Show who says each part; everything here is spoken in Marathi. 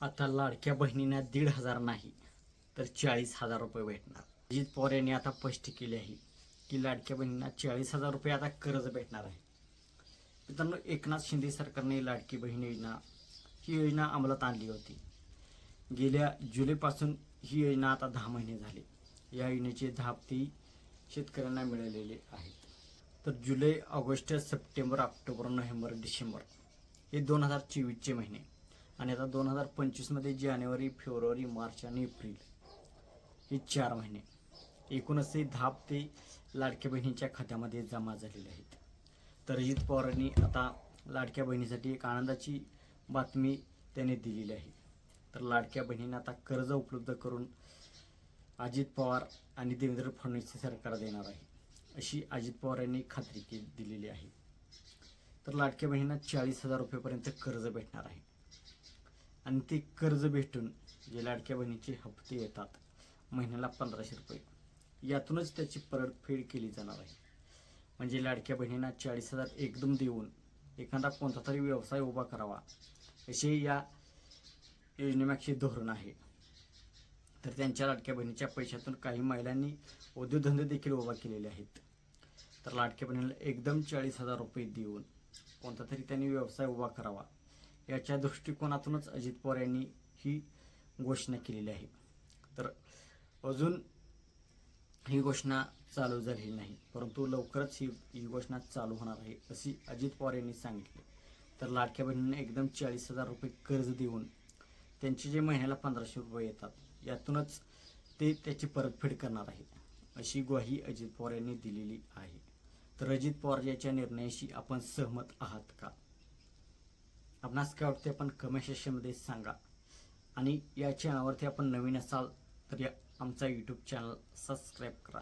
Speaker 1: आता लाडक्या बहिणींना दीड हजार नाही तर चाळीस हजार रुपये भेटणार. अजित पवार यांनी आता स्पष्ट केले आहे की लाडक्या बहिणींना चाळीस हजार रुपये आता कर्ज भेटणार आहे. मित्रांनो एकनाथ शिंदे सरकारने लाडकी बहीण योजना ही योजना अंमलात आणली होती. गेल्या जुलैपासून ही योजना आता दहा महिने झाले. या योजनेचे धापती शेतकऱ्यांना मिळालेले आहेत. तर July August September October November December हे दोन हजार चोवीसचे महिने. आणि आता दोन हजार पंचवीसमध्ये जानेवारी फेब्रुवारी मार्च आणि एप्रिल हे चार महिने. एकूणच ते दहा ते लाडक्या बहिणीच्या खात्यामध्ये जमा झालेले आहेत. तर अजित पवारांनी आता लाडक्या बहिणीसाठी एक आनंदाची बातमी त्याने दिलेली आहे. तर लाडक्या बहिणींना आता कर्ज उपलब्ध करून अजित पवार आणि देवेंद्र फडणवीस सरकार देणार आहे अशी अजित पवार यांनी खात्री के दिलेली आहे. तर लाडक्या बहिणींना चाळीस हजार रुपयेपर्यंत कर्ज भेटणार आहे. आणि ते कर्ज भेटून जे लाडक्या बहिणीचे हप्ते येतात महिन्याला पंधराशे रुपये. यातूनच त्याची परतफेड केली जाणार आहे. म्हणजे लाडक्या बहिणींना चाळीस हजार एकदम देऊन एखादा कोणता तरी व्यवसाय उभा करावा असे या योजनेमागचे धोरण आहे. तर त्यांच्या लाडक्या बहिणीच्या पैशातून काही महिलांनी उद्योगधंदे देखील उभा केलेले आहेत. तर लाडक्या बहिणीला एकदम चाळीस हजार रुपये देऊन कोणता तरी त्यांनी व्यवसाय उभा करावा याच्या दृष्टिकोनातूनच अजित पवार यांनी ही घोषणा केलेली आहे. तर अजून ही घोषणा चालू झालेली नाही परंतु लवकरच ही ही घोषणा चालू होणार आहे अशी अजित पवार यांनी सांगितले. तर लाडक्या बहिणींना एकदम चाळीस हजार रुपये कर्ज देऊन त्यांचे जे महिन्याला पंधराशे रुपये येतात यातूनच ते त्याची परतफेड करणार आहेत अशी ग्वाही अजित पवार यांनी दिलेली आहे. तर अजित पवार याच्या निर्णयाशी आपण सहमत आहात का? आपणास काय वाटते आपण कमेंट सेक्शनमध्ये सांगा. आणि या चॅनलवरती आपण नवीन असाल तर या आमचा यूट्यूब चॅनल सबस्क्राईब करा.